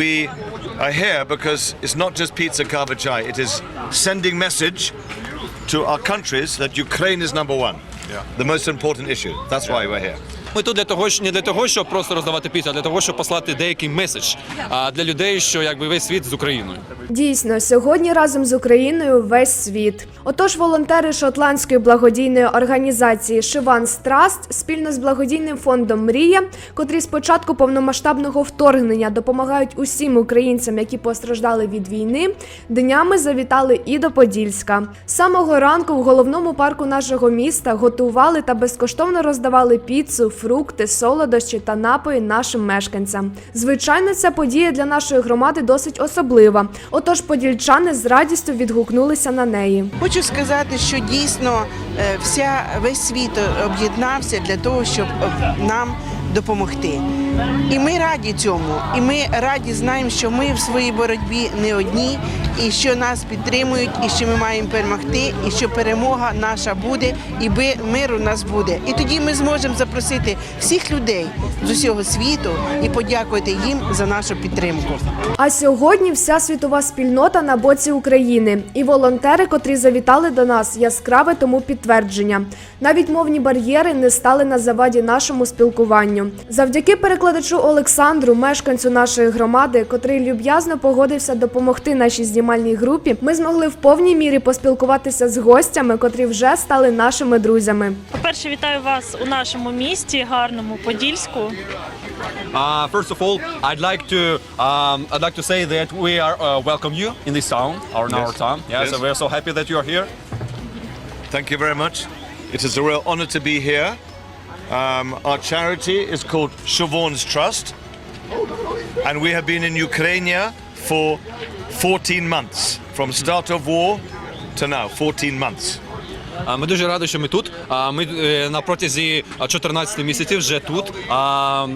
we are here because it's not just pizza kava chai. It is sending message to our countries that Ukraine is number one. The most important issue. That's why we're here. Ми тут для того, не для того, щоб просто роздавати пісню, а для того, щоб послати деякий меседж а, для людей, що якби весь світ з Україною. Дійсно, сьогодні разом з Україною весь світ. Отож, волонтери шотландської благодійної організації Шиванс Траст спільно з благодійним фондом Мрія, котрі з початку повномасштабного вторгнення допомагають усім українцям, які постраждали від війни, днями завітали і до Подільська. Самого ранку в головному парку нашого міста готували та безкоштовно роздавали піцу, фрукти, солодощі та напої нашим мешканцям. Звичайно, ця подія для нашої громади досить особлива. Отож, подільчани з радістю відгукнулися на неї. Хочу сказати, що дійсно е, вся весь світ об'єднався для того, щоб е, нам допомогти. І ми раді цьому. І ми раді знаємо, що ми в своїй боротьбі не одні, і що нас підтримують, і що ми маємо перемогти, і що перемога наша буде, і мир у нас буде. І тоді ми зможемо запросити всіх людей з усього світу і подякувати їм за нашу підтримку. А сьогодні вся світова спільнота на боці України, і волонтери, котрі завітали до нас, яскраве тому підтвердження. Навіть мовні бар'єри не стали на заваді нашому спілкуванню. Завдяки перекладачу Олександру, мешканцю нашої громади, котрий люб'язно погодився допомогти нашій знімальній групі, ми змогли в повній мірі поспілкуватися з гостями, котрі вже стали нашими друзями. По-перше, вітаю вас у нашому місті, гарному Подільську. Uh, first of all, I'd like to um, I'd like to say that we are uh, welcome you in this town, our in our town. Yeah, Yes. so we're so happy that you are here. Thank you very much. It is a real honor to be here. Um, our charity is called Siobhan's Trust, and we have been in Ukraine for 14 months, from start of war to now, 14 months. А, Ми дуже раді, що ми тут. А, Ми е, на протязі а, 14 місяців вже тут. А,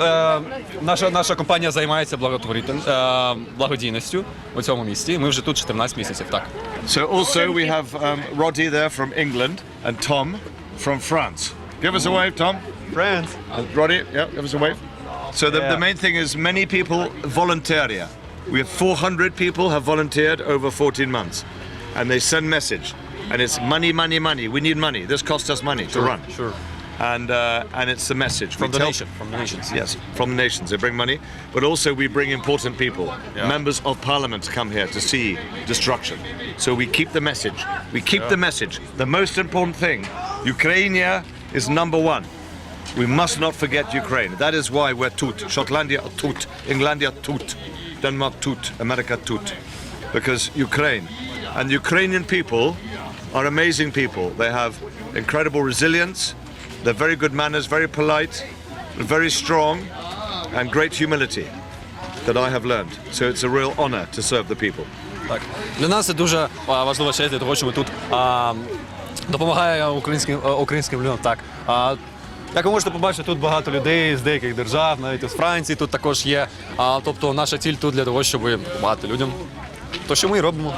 е, Наша, наша компанія займається благотворитель- е, благодійністю у цьому місті. Ми вже тут 14 місяців. Так. So also we have um, Roddy there from England and Tom from France. Give us a wave, Tom. France. Uh, Roddy, yeah, give us a wave. So the, the main thing is many people volunteer. We have 400 people have volunteered over 14 months, and they send message, and it's money, money, money. We need money. This costs us money to run. Sure. And uh, and it's the message From We the tell- nation. From the nations. Yes, from the nations. They bring money, but also we bring important people. Members of parliament to come here to see destruction. So we keep the message. We keep the message. The most important thing Ukraine is number one. We must not forget Ukraine. That is why we're tut. Shotlandia tut. Englandia tut. Denmark tut. America tut. Because Ukraine. And Ukrainian people are amazing people. They have incredible resilience. They're very good manners, very polite, very strong, and great humility that I have learned. So it's a real honor to serve the people. Так. Для нас це дуже а, важлива честь для того, що ми тут а, допомагаємо українським, українським людям. Так. А, як ви можете побачити, тут багато людей з деяких держав, навіть з Франції тут також є. А, тобто наша ціль тут для того, щоб допомагати людям. То, що ми і робимо.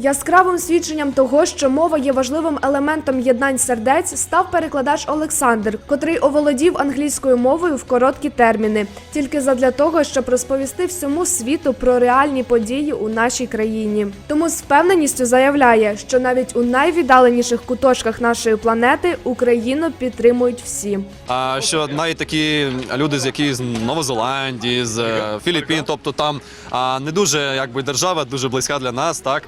Яскравим свідченням того, що мова є важливим елементом єднань сердець, став перекладач Олександр, котрий оволодів англійською мовою в короткі терміни, тільки задля того, щоб розповісти всьому світу про реальні події у нашій країні. Тому з впевненістю заявляє, що навіть у найвіддаленіших куточках нашої планети Україну підтримують всі. А, що навіть такі люди, з які з Новозеландії, з е, Філіппін, тобто там не дуже якби держава дуже близька для нас, так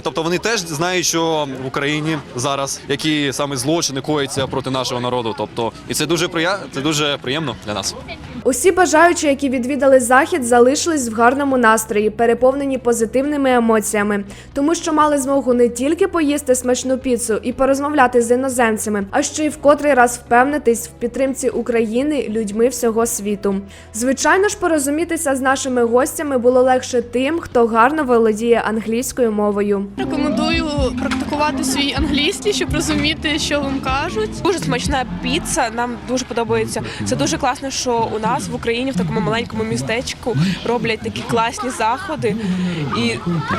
тобто вони теж знають, що в Україні зараз які саме злочини коїться проти нашого народу. Тобто, і це дуже прия... це дуже приємно для нас. Усі бажаючі, які відвідали захід, залишились в гарному настрої, переповнені позитивними емоціями, тому що мали змогу не тільки поїсти смачну піцу і порозмовляти з іноземцями, а ще й в котрий раз впевнитись в підтримці України людьми всього світу. Звичайно ж, порозумітися з нашими гостями було легше тим, хто гарно володіє англійською мовою. Рекомендую практикувати свій англійський, щоб розуміти, що вам кажуть. Дуже смачна піца, нам дуже подобається. Це дуже класно, що у нас в Україні в такому маленькому містечку роблять такі класні заходи, і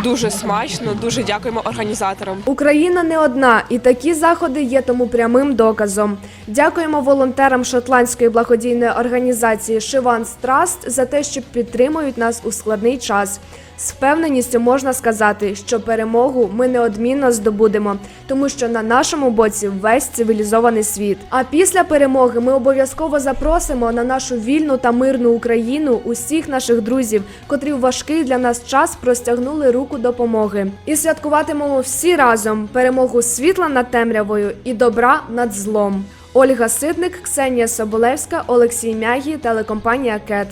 дуже смачно. Дуже дякуємо організаторам. Україна не одна, і такі заходи є тому прямим доказом. Дякуємо волонтерам шотландської благодійної організації Шиванс Траст за те, що підтримують нас у складний час. З впевненістю можна сказати, що перемогу ми неодмінно здобудемо, тому що на нашому боці весь цивілізований світ. А після перемоги ми обов'язково запросимо на нашу вільну та мирну Україну усіх наших друзів, котрі в важкий для нас час простягнули руку допомоги. І святкуватимемо всі разом перемогу світла над темрявою і добра над злом. Ольга Ситник, Ксенія Соболевська, Олексій Мягі, телекомпанія Кет.